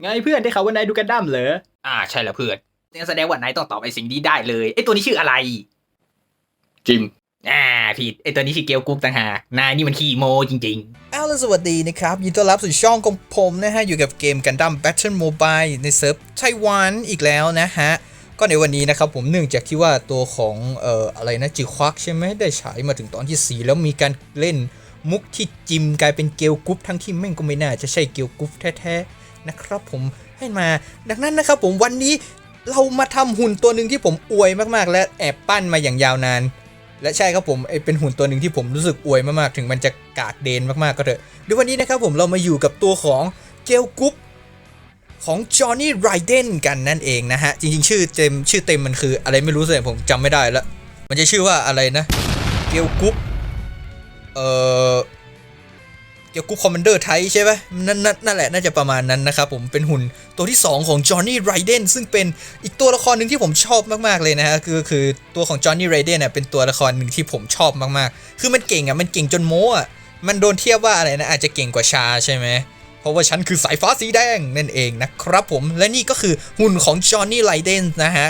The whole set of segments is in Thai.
ไงเพื่อนได้ข่าวว่านายดูกันดั้มเหรอ อ่าใช่แล้วเพื่อนงั้นแสดงว่านายต้องตอบไอ้สิ่งนี้ได้เลยไอ้ตัวนี้ชื่ออะไร จิม อ่าผิดไอ้ตัวนี้ชื่อเกลกุ๊กต่างหากนายนี่มันขี้โมจริงเอาล่ะสวัสดีนะครับ ยินดีต้อนรับสู่ช่องของผมนะฮะ อยู่กับเกม Gundam Battle Mobile ในเซิร์ฟไต้หวันอีกแล้วนะฮะ ก็ในวันนี้นะครับผมเนื่องจากที่ว่าตัวของเอ่ออะไรนะจิควักใช่ไหมได้ฉายมาถึงตอนที่ 4 แล้วมีการเล่นมุกที่จิมกลายเป็นเกลกรุ๊ปทั้งที่แม่งก็ไม่น่าจะใช่เกลกรุ๊ปแท้ๆ นะครับผมให้มา ดังนั้นนะครับผมวันนี้เรามาทำหุ่นตัวหนึ่งที่ผมอวยมากๆ และแอบปั้นมาอย่างยาวนาน และใช่ครับผมไอเป็นหุ่นตัวหนึ่งที่ผมรู้สึกอวยมากๆ ถึงมันจะกากเดนมากๆ ก็เถอะเดี๋ยววันนี้นะครับผมเรามาอยู่กับตัวของเกลกุ๊ปของจอห์นนี่ไรเดนกันนั่นเองนะฮะ จริงๆ ชื่อเต็มชื่อเต็มมันคืออะไรไม่รู้สิผมจำไม่ได้ล้วมันจะชื่อว่าอะไรนะเกลกุ๊ปเอ่อ เกลกุ๊ปคอมมานเดอร์ไทใช่ไหมนั่นนั่นนั่นแหละน่าจะประมาณนั้นนะครับผมเป็นหุ่นตัวที่ 2 ของจอห์นนี่ไรเดนซึ่งเป็นอีกตัวละครหนึ่งที่ผมชอบมากๆเลยนะฮะคือคือตัวของจอห์นนี่ไรเดนเนี่ยเป็นตัวละครหนึ่งที่ผมชอบมากๆ คือมันเก่งอะมันเก่งจนโม้อะมันโดนเทียบว่าอะไรนะอาจจะเก่งกว่าชาใช่ไหมเพราะว่าฉันคือสายฟ้าสีแดงนั่นเองนะครับผมและนี่ก็คือหุ่นของจอห์นนี่ไรเดนนะฮะ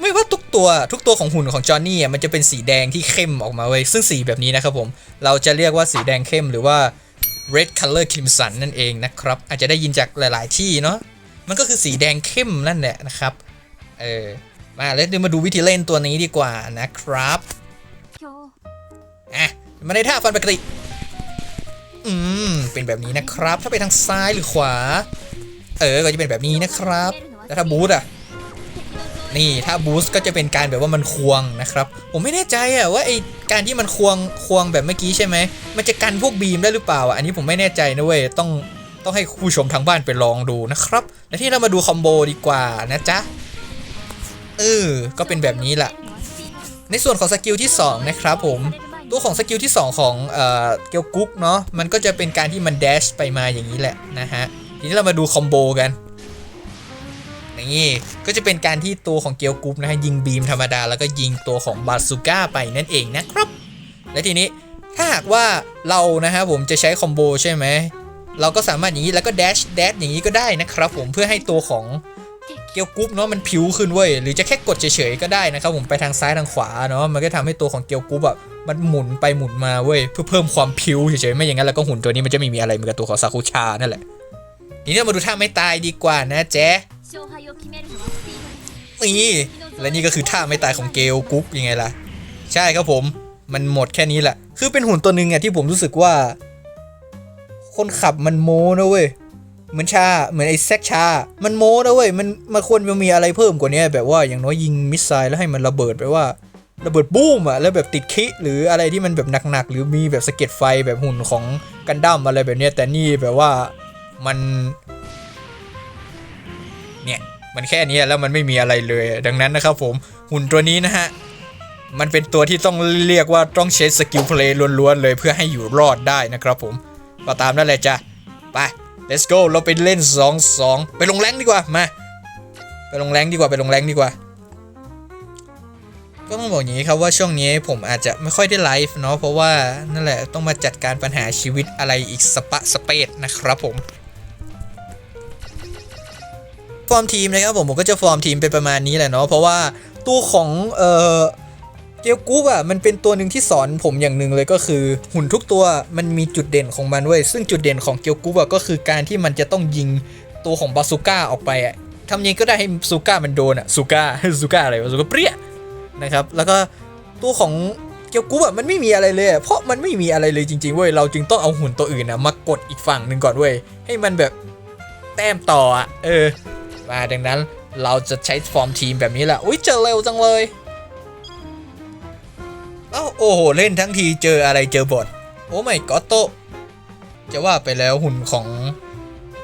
ไม่ว่าทุกตัวทุกตัวของหุ่นของจอห์นนี่อะมันจะเป็นสีแดงที่เข้มออกมาเว้ยซึ่งสีแบบนี้นะครับผมเราจะเรียกว่าสีแดงเข้มหรือว่า red color crimson นั่นเองนะครับ อาจจะได้ยินจากหลาย ๆ ที่เนาะมันก็คือสีแดงเข้มนั่นแหละนะครับเออมาแล้วเดี๋ยวมาดูวิธีเล่นตัวนี้ดีกว่านะครับอะมาในท่าฟันปกติอืมเป็นแบบนี้นะครับ ถ้าไปทางซ้ายหรือขวา เออก็จะเป็นแบบนี้นะครับแล้วถ้าบูสต์อะ นี่ถ้าบูสต์ก็จะเป็นการแบบว่ามันควงนะครับ ผมไม่แน่ใจอะว่าไอการที่มันควงควงแบบเมื่อกี้ใช่ไหมมันจะกันพวกบีมได้หรือเปล่าอะอันนี้ผมไม่แน่ใจนะเว้ยต้องต้องให้ผู้ชมทางบ้านไปลองดูนะครับ และที่เรามาดูคอมโบดีกว่านะจ๊ะเออก็เป็นแบบนี้แหละในส่วนของสกิลที่2นะครับผมตัวของสกิลที่ 2 ของเอ่อเกียวกุ๊กเนาะมันก็จะเป็นการที่มัน dash ไปมาอย่างนี้แหละนะฮะทีนี้เรามาดูคอมโบกัน นี่ก็จะเป็นการที่ตัวของเกียวกุ๊กนะฮะยิงบีมธรรมดา แล้วก็ยิงตัวของบาซูก้าไปนั่นเองนะครับ และทีนี้ถ้าหากว่าเรานะฮะผมจะใช้คอมโบใช่ไหมเราก็สามารถอย่างนี้แล้วก็ dash dash อย่างนี้ก็ได้นะครับผมเพื่อให้ตัวของเกียวกรุ๊ปเนาะมันผิวขึ้นเว้ยหรือจะแค่กดเฉยๆก็ได้นะครับผมไปทางซ้ายทางขวาเนาะมันก็ทำให้ตัวของเกียวกรุ๊ปแบบมันหมุนไปหมุนมาเว้ยเพื่อเพิ่มความผิวเฉยๆไม่อย่างนั้นแล้วก็หุ่นตัวนี้มันจะไม่มีอะไรเหมือนกับตัวของซากุชานั่นแหละทีนี้มาดูท่าไม่ตายดีกว่านะเจ๊ นี่และนี่ก็คือท่าไม่ตายของเกลกรุ๊ปยังไงล่ะ ใช่ครับผมมันหมดแค่นี้แหละ คือเป็นหุ่นตัวหนึ่งอะที่ผมรู้สึกว่า คนขับมันโม้นะเว้ยเหมือนชาเหมือนไอ้แซกชา มันโม้นะเว้ยมันมันควรจะมีอะไรเพิ่มกว่านี้แบบว่าอย่างน้อยยิงมิสไซล์แล้วให้มันระเบิดไปว่า ระเบิดบูมอะแล้วแบบติดคิหรืออะไรที่มันแบบหนักๆหรือมีแบบสะเก็ดไฟแบบหุ่นของกันดั้มอะไรแบบนี้แต่นี่แบบว่ามันเนี่ย มันแค่นี้แล้วมันไม่มีอะไรเลย ดังนั้นนะครับผมหุ่นตัวนี้นะฮะมันเป็นตัวที่ต้องเรียกว่าต้องใช้สกิลเพลย์ล้วนๆเลยเพื่อให้อยู่รอดได้นะครับผมก็ตามนั่นแหละจ้ะไป let's go เราไปเล่น 2 2 ไปลงแรงดีกว่ามาไปลงแรงดีกว่าไปลงแรงดีกว่า ก็ต้องบอกอย่างนี้ครับว่าช่วงนี้ผมอาจจะไม่ค่อยได้ไลฟ์เนาะเพราะว่านั่นแหละต้องมาจัดการปัญหาชีวิตอะไรอีกสปะสเปดนะครับผม ฟอร์มทีมนะครับผมผมก็จะฟอร์มทีมเป็นประมาณนี้แหละเนาะเพราะว่าตัวของเอ่อเกียวกู๊ปอะมันเป็นตัวหนึ่งที่สอนผมอย่างหนึ่งเลยก็คือ หุ่นทุกตัวมันมีจุดเด่นของมันเว้ยซึ่งจุดเด่นของเกียวกู๊ปอะก็คือการที่มันจะต้องยิงตัวของบาซูก้าออกไปอะทำยังก็ได้ให้ซูก้ามันโดนอะซูก้าซูก้าอะไรวะซูก้าเปรี้ยนะครับแล้วก็ตัวของเกียวกู๊ปอะมันไม่มีอะไรเลย เพราะมันไม่มีอะไรเลยจริงๆเว้ยเราจึงต้องเอาหุ่นตัวอื่นอะมากดอีกฝั่งหนึ่งก่อนเว้ยให้มันแบบแต้มต่ออะเออ มาดังนั้นเราจะใช้ฟอร์มทีมแบบนี้แหละอุ้ยเจอเร็วจังเลยเอ้าโอ้โห เล่นทั้งทีเจออะไรเจอบทโอ้ไม่ก็โตจะว่าไปแล้วหุ่นของ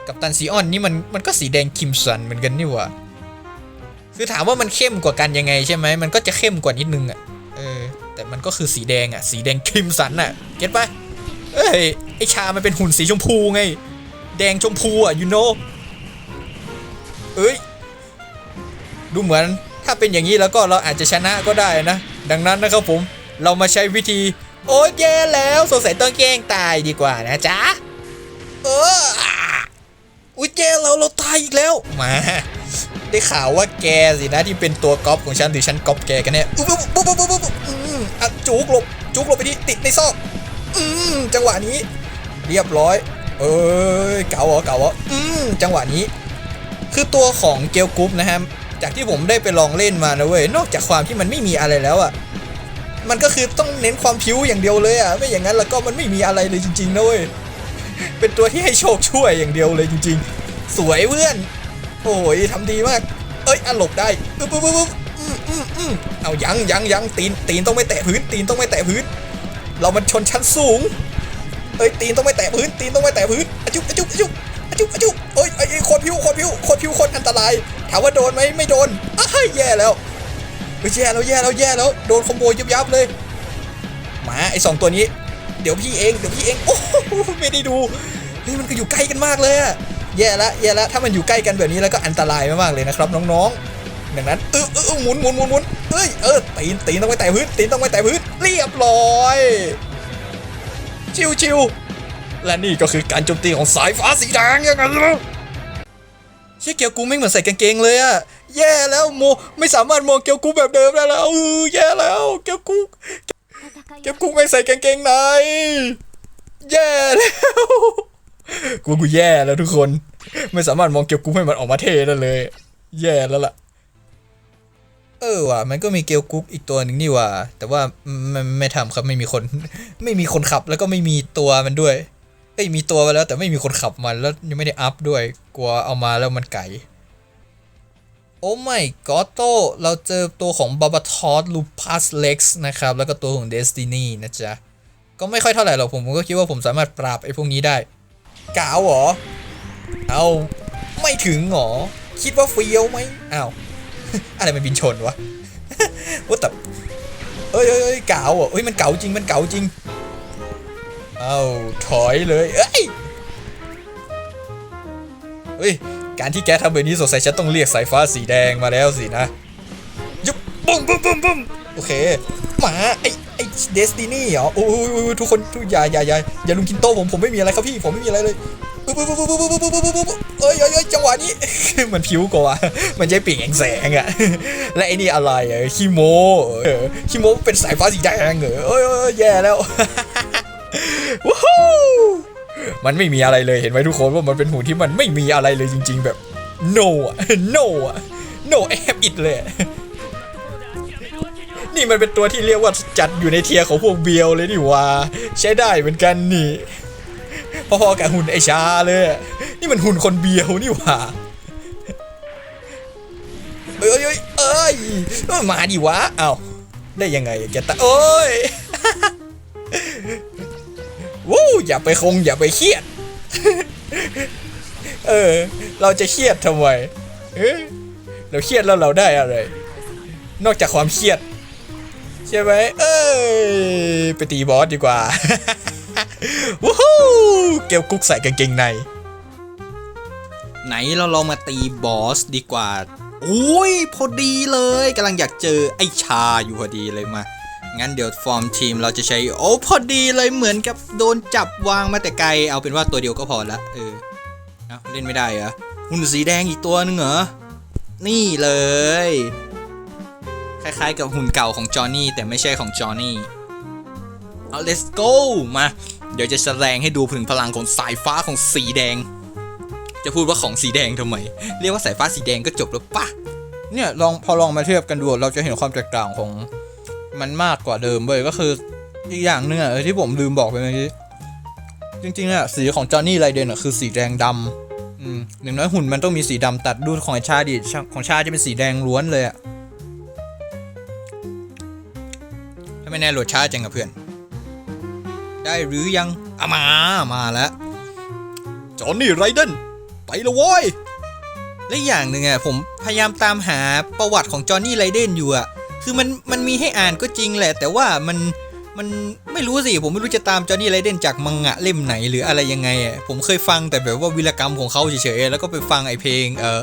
กัปตันซีออนนี่มันมันก็สีแดงคิมสันเหมือนกันนี่หว่าคือถามว่ามันเข้มกว่ากันยังไงใช่ไหมมันก็จะเข้มกว่านิดนึงอะเออแต่มันก็คือสีแดงอะ สีแดงคิมสันอะเก็ตปะเอ้ยไอชามันเป็นหุ่นสีชมพูไง แดงชมพูอะ you know เอ้ย ดูเหมือนถ้าเป็นอย่างนี้แล้วก็เราอาจจะชนะก็ได้นะ ดังนั้นนะครับผมเรามาใช้วิธี โอ้ยแย่แล้วสงสัยต้องแกล้งตายดีกว่านะจ๊ะเอออุ้ยแย่แล้วเราตายอีกแล้วมาได้ข่าวว่าแกสินะที่เป็นตัวก๊อปของฉันหรือฉันก๊อปแกกันเนี่ยอุ๊บอุ๊บอุ๊บอุ๊บอุ๊บอุ๊บอืมอะจุกหลบจุกหลบไปดิติดในซอกอืมจังหวะนี้ เรียบร้อย เอ้ยเก๋าเหรอเก๋าเหรออืมจังหวะนี้ คือตัวของเกลกรุ๊ปนะฮะจากที่ผมได้ไปลองเล่นมานะเว้ยนอกจากความที่มันไม่มีอะไรแล้วอะ่ะมันก็คือต้องเน้นความผิวอย่างเดียวเลยอะ่ะไม่อย่างนั้นแล้วก็มันไม่มีอะไรเลยจริงๆนะเว้ยเป็นตัวที่ให้โชคช่วยอย่างเดียวเลยจริง ๆ สวยเพื่อนโอ้ยทำดีมาก เอ้ยอะหลบได้ปึ๊บปึ๊บปึ๊บปึ๊บอืมอืมอืมเอายังยังยังตีนตีนต้องไม่แตะพื้น ตีนต้องไม่แตะพื้น เรามันชนชั้นสูง เอ้ยตีนต้องไม่แตะพื้น ตีนต้องไม่แตะพื้นอจุ๊บอจุบอจุบ จุบอะจุบเอ้ยไอ้ไอ้โคนผิวคนผิวคนผิวคนอันตราย ถามว่าโดนไหมไม่โดนอ้าแย่แล้วเฮ้ยแย่แล้วแย่แล้วแย่แล้วโดนคอมโบยับยับเลยมาไอ้สองตัวนี้ เดี๋ยวพี่เองเดี๋ยวพี่เองโอ้โหไม่ได้ดูเฮ้ยมันก็อยู่ใกล้กันมากเลยอะแย่ละแย่ละถ้ามันอยู่ใกล้กันแบบนี้แล้วก็อันตรายมากๆเลยนะครับน้องๆดังนั้นเออเออหมุนหมุนหมุนหมุนเอ้ยเออตีนตีนต้องไม่แตะพื้นตีนต้องไม่แตะพื้นเรียบร้อย ชิวๆ และนี่ก็คือการโจมตีของสายฟ้าสีแดงยังไงล่ะเชี่ยเกียวกูไม่เหมือนใส่กางเกงเลยอะแย่แล้วโมไม่สามารถมองเกียวกูแบบเดิมได้แล้วเออแย่แล้วเกียวกูเกียวกูไม่ใส่กางเกงในแย่แล้วกูกูแย่แล้วทุกคน ไม่สามารถมองเกียวกูให้มันออกมาเท่ได้เลย แย่แล้วล่ะเออว่ะมันก็มีเกลกุ๊กอีกตัวหนึ่งนี่ว่ะแต่ว่าไม่ไม่ทำครับไม่มีคน ไม่มีคนขับแล้วก็ไม่มีตัวมันด้วย เอ้ยมีตัวมาแล้ว แต่ไม่มีคนขับมันแล้วยังไม่ได้อัพด้วย กลัวเอามาแล้วมันไก่โอ้ไม่กอโตเราเจอตัวของบาบาทอสลูปัสเล็กซ์นะครับ แล้วก็ตัวของเดสตินีนะจ๊ะ ก็ไม่ค่อยเท่าไหร่หรอกผมก็คิดว่าผมสามารถปราบไอ้พวกนี้ได้กาวเหรอ เอาไม่ถึงเหรอ คิดว่าเฟี้ยวไหมอ้าวอะไรมันบินชนวะว่าแต่เอ้ยเอ้ยเอ้ยเก๋าอะเอ้ยมันเก๋าจริงมันเก๋าจริง เอาถอยเลยเอ้ยเฮ้ย การที่แกทำแบบนี้สงสัยฉันต้องเรียกสายฟ้าสีแดงมาแล้วสินะ ยุบบุ้มบุ้มบุ้มบุ้มโอเคหมาไอไอเดสตินี่เหรอโอ้ยทุกคนทุกอย่าอย่าอย่าอย่าลุงกินโต้ผมผมไม่มีอะไรครับพี่ผมไม่มีอะไรเลยบึ้มบึ้มบึ้มบึ้มบึ้มบึ้มเฮ้ยเฮ้ยจังหวะนี้ มันผิวกว่า มันใช้ปีกแสงอะและไอ้นี่อะไรอขี้โมขี้โมเป็นสายฟ้าสีแดงเหรอเอ้ยแย่แล้ว มันไม่มีอะไรเลยเห็นไหมทุกคนว่ามันเป็นหุ่นที่มันไม่มีอะไรเลยจริง ๆ แบบ no อะ no อะ no have it เลย นี่มันเป็นตัวที่เรียกว่าจัดอยู่ในเทียร์ของพวกเบียวเลยนี่ว่า ใช้ได้เหมือนกันนี่พอๆกับหุ่นไอชาเลย นี่มันหุ่นคนเบียวนี่ว่าเอ้ยเอ้ยเอ้ยเอ้ยมาดิวะ เอ้าได้ยังไงแกตาโอ้ย วู้อย่าไปคงอย่าไปเครียด เออ เราจะเครียดทำไมเอ้ยเราเครียดแล้วเราได้อะไร นอกจากความเครียด ใช่ไหมเอ้ยไปตีบอสดีกว่าวู้ฮู้เกลกุ๊กใส่กางเกงใน ไหนเราลองมาตีบอสดีกว่าโอ้ยพอดีเลยกำลังอยากเจอไอ้ชาอยู่พอดีเลยมา งั้นเดี๋ยวฟอร์มทีมเราจะใช้โอ้พอดีเลยเหมือนกับโดนจับวางมาแต่ไกล เอาเป็นว่าตัวเดียวก็พอละเออเอาเล่นไม่ได้เหรอหุ่นสีแดงอีกตัวนึงเหรอ นี่เลย คล้ายๆกับหุ่นเก่าของจอห์นนี่แต่ไม่ใช่ของจอห์นนี่เอา let's go มา เดี๋ยวจะแสดงให้ดูถึงพลังของสายฟ้าของสีแดง จะพูดว่าของสีแดงทำไม เรียกว่าสายฟ้าสีแดงก็จบแล้วปะเนี่ยลองพอลองมาเทียบกันดูเราจะเห็นความแตกต่างของ มันมากกว่าเดิมเว้ยก็คืออีกอย่างหนึงอะเออที่ผมลืมบอกไปเมื่อกี้จริงๆอะสีของจอห์นนี่ไรเดนอะคือสีแดงดำอืมอย่างน้อยหุ่นมันต้องมีสีดำตัดดูของไอ้ชาดิชาของชาจะเป็นสีแดงล้วนเลยอะถ้าไม่แน่โหลดช้าจังกับเพื่อน ได้หรือยังอามามาแล้วจอห์นนี่ไรเดนไปละโว้ยและอย่างหนึ่งอะผมพยายามตามหาประวัติของจอห์นนี่ไรเดนอยู่อะ คือมันมันมีให้อ่านก็จริงแหละ แต่ว่ามันมันไม่รู้สิ ผมไม่รู้จะตามจอห์นนี่ไรเดนจากมังงะเล่มไหนหรืออะไรยังไงอะผมเคยฟังแต่แบบว่าวิรกรรมของเขาเฉยๆแล้วก็ไปฟังไอเพลงเออ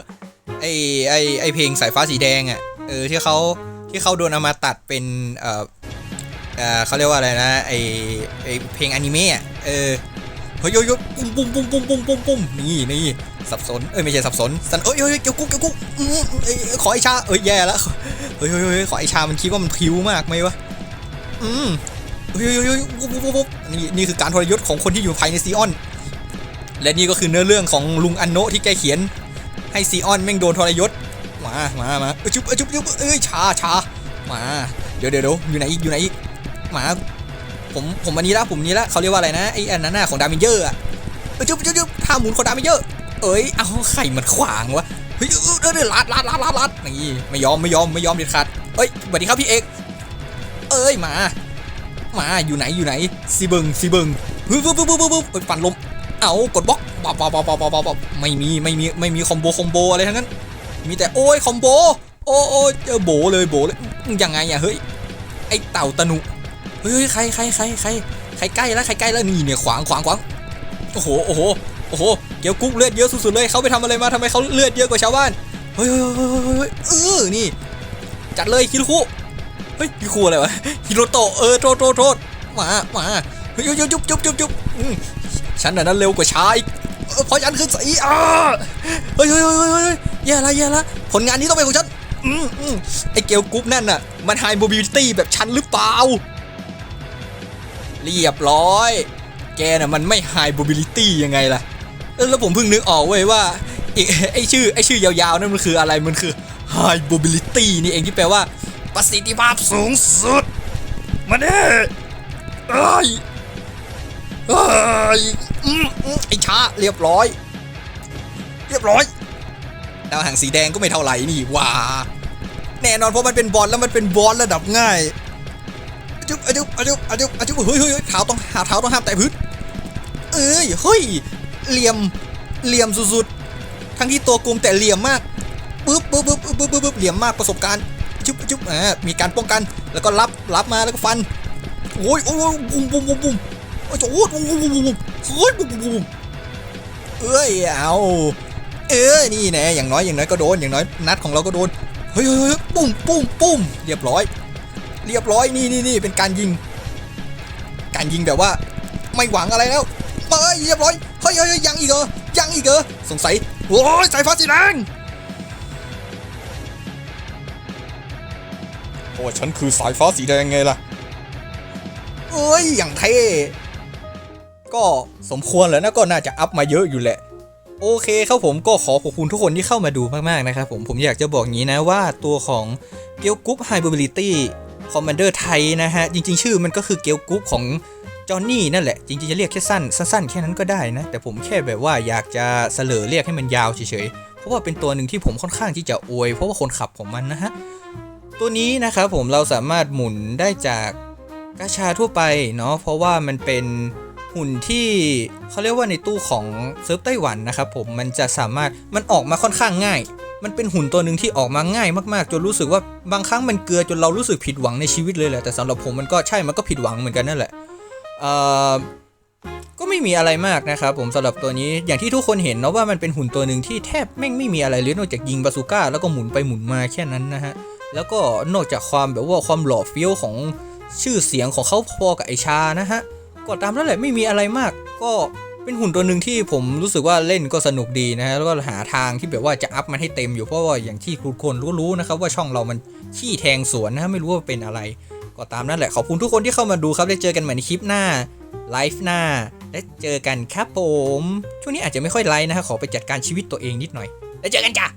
ไอไอไอเพลงสายฟ้าสีแดงอะเออที่เขาที่เขาโดนเอามาตัดเป็นเออเออเขาเรียกว่าอะไรนะไอไอเพลงอนิเมะอะเออเฮ้ยโยโยปุ้มปุ้มปุ้มปุ้มปุ้มปุ้มปุ้มนี่นี่ สับสน เอ้ยไม่ใช่สับสน สันเอ้ยเอ้ยเกี่ยวกุ๊กเกี่ยวกุ๊กขอไอชา เอ้ยแย่แล้วเฮ้ยเฮ้ยเฮ้ยขอไอชา มันคิดว่ามันพิ้วมากไหมวะ อืมเฮ้ยเฮ้ยเฮ้ยวุบวบวุบวุบนี่นี่คือการทรยศของคนที่อยู่ภายในซีออน และนี่ก็คือเนื้อเรื่องของลุงอันโนที่แกเขียน ให้ซีออนแม่งโดนทรยศ มา มา มาอ้ยจุ๊บอ้ยจุ๊บจุ๊บเอ้ยชาชามา เดี๋ยวเดี๋ยวดูอยู่ไหนอีกอยู่ไหนอีก มา ผมผมอันนี้ละผมนี้ละเขาเรียกว่าอะไรนะไอ้อันนั้นน่ะของดามิเยอร์อะจุ๊บจุ๊บจุ๊บท่าหมุนของดามิเยอร์ เอ้ย เอาไข่มันขวางวะ เฮ้ยเออเออเออลัดลัดลัดลัดลัดนี่ไม่ยอมไม่ยอมไม่ยอมเด็ดขาดเอ้ยสวัสดีครับพี่เอก เอ้ยมา มาอยู่ไหนอยู่ไหนซีเบิงซีเบิงปึ๊บปึ๊บปึ๊บปึ๊บปึ๊บเอ้ยปั่นลม เอากดบล็อกปับปับปับปับปับปับปับไม่มีไม่มีไม่มีคอมโบคอมโบอะไรทั้งนั้น มีแต่โอ้ยคอมโบ โอ้โอ้ยเจอโบเลยโบเลยยังไงอะเฮ้ย ไอเต่าตะนุเฮ้ยใครใครใครใครใครใกล้แล้วใครใกล้แล้วนี่เนี่ยขวางขวางขวางโอ้โหโอ้โหโอ้โห เกียวกุ๊กเลือดเยอะสุดๆเลยเขาไปทำอะไรมาทำไมเขาเลือดเยอะกว่าชาวบ้านเฮ้ยเฮ้ยเออนี่ จัดเลยคิรุคุเฮ้ยคิรุคุอะไรวะฮิโรโตะเออโทษโทษโทษมามาเฮ้ยยุบยุบยุบยุบยุบฉันน่ะนั้นเร็วกว่าชาอีกเพราะฉันคือสีอ่าเฮ้ยเฮ้ยเฮ้ยเฮ้ยยแย่ละแย่ละผลงานนี้ต้องเป็นของฉันอืมอืมไอเกลกรุ๊ปนั่นน่ะ มันไฮโมบิลิตี้แบบฉันหรือเปล่า เรียบร้อย แกน่ะมันไม่ High Mobility ยังไงล่ะ แล้วผมเพิ่งนึกออกเว้ยว่าไอชื่อไอชื่อยาวๆนั่นมันคืออะไรมันคือ High Mobility นี่เองที่แปลว่า ประสิทธิภาพสูงสุดมาเด้เอ้ยเอ้ยอืมอืมไอช้าเรียบร้อย เรียบร้อยดาวหางสีแดงก็ไม่เท่าไหร่นี่ว้าแน่นอนเพราะมันเป็นบอลแล้วมันเป็นบอลระดับง่ายอจุ๊บอจุ๊บอจุ๊บอจุ๊บอจุ๊บเฮ้ยเฮ้ยเฮ้ยเท้าต้องหาเท้าต้องห้ามแตะพื้นเอ้ยเฮ้ย เหลี่ยมเหลี่ยมสุดๆทั้งที่ตัวกลมแต่เหลี่ยมมากปึ๊บปึ๊บปึ๊บปึ๊บปึ๊บปึ๊บเหลี่ยมมากประสบการณ์จุ๊บจุ๊บอ่ามีการป้องกันแล้วก็รับรับมาแล้วก็ฟันโอ้ยโอ้ยบุ้มบุ้มบุ้มบุ้มโอ้ยโอ้ยบุ้มบุ้มบุ้มบุ้มเฮ้ยบุ้มบุ้มบุ้มเอ้ยเอาเออนี่แน่อย่างน้อยอย่างน้อยก็โดนอย่างน้อยนัดของเราก็โดนเฮ้ยเฮ้ยปุ้มปุ้มปุ้มเรียบร้อย เรียบร้อยนี่นี่นี่เป็นการยิง การยิงแบบว่า ไม่หวังอะไรแล้ว ยเรียบร้อยเฮ้ยเฮ้ยเฮ้ยยังอีกเหรอยังอีกเหรอสงสัยโอ้ยสายฟ้าสีแดงโอ้ฉันคือสายฟ้าสีแดงไงล่ะเอ้ยอย่างเท่ก็สมควรแล้วนะก็น่าจะอัพมาเยอะอยู่แหละโอเคครับผมก็ขอขอบคุณทุกคนที่เข้ามาดูมากๆนะครับผมผมอยากจะบอกงี้นะว่าตัวของเกียวกุ๊ปไฮเบอร์บิลิตี้คอมมานเดอร์ไทยนะฮะ จริงๆ ชื่อมันก็คือเกียวกุ๊ปของ จอหนนี่นั่นแหละ จริงๆจะเรียกแค่สั้นสั้นๆแค่นั้นก็ได้นะ แต่ผมแค่แบบว่าอยากจะเสลอเรียกให้มันยาวเฉยๆ เพราะว่าเป็นตัวหนึ่งที่ผมค่อนข้างที่จะอวย เพราะว่าคนขับของมันนะฮะ ตัวนี้นะครับผมเราสามารถหมุนได้จากกาชาทั่วไปเนาะเพราะว่ามันเป็นหุ่นที่เขาเรียกว่าในตู้ของเซิร์ฟไต้หวันนะครับผมมันจะสามารถมันออกมาค่อนข้างง่าย มันเป็นหุ่นตัวหนึ่งที่ออกมาง่ายมากๆ จนรู้สึกว่าบางครั้งมันเกลือจนเรารู้สึกผิดหวังในชีวิตเลยแหละแต่สำหรับผมมันก็ใช่มันก็ผิดหวังเหมือนกันนั่นแหละ เอ่อก็ไม่มีอะไรมากนะครับผมสำหรับตัวนี้อย่างที่ทุกคนเห็นเนาะว่ามันเป็นหุ่นตัวหนึ่งที่แทบแม่งไม่มีอะไรเลยนอกจากยิงบาซูก้าแล้วก็หมุนไปหมุนมาแค่นั้นนะฮะแล้วก็นอกจากความแบบว่าความหล่อเฟี้ยวของชื่อเสียงของเขาพอกับไอชานะฮะก็ตามนั้นแหละไม่มีอะไรมาก ก็เป็นหุ่นตัวหนึ่งที่ผมรู้สึกว่าเล่นก็สนุกดีนะฮะแล้วก็หาทางที่แบบว่าจะอัพมันให้เต็มอยู่เพราะว่าอย่างที่ทุกคนรู้ๆนะครับว่าช่องเรามันขี้แทงสวนนะฮะไม่รู้ว่าเป็นอะไร ก็ตามนั่นแหละขอบคุณทุกคนที่เข้ามาดูครับได้เจอกันใหม่ในคลิปหน้าไลฟ์หน้าและเจอกันครับผม ช่วงนี้อาจจะไม่ค่อยไลฟ์นะฮะขอไปจัดการชีวิตตัวเองนิดหน่อย แล้วเจอกันจ้า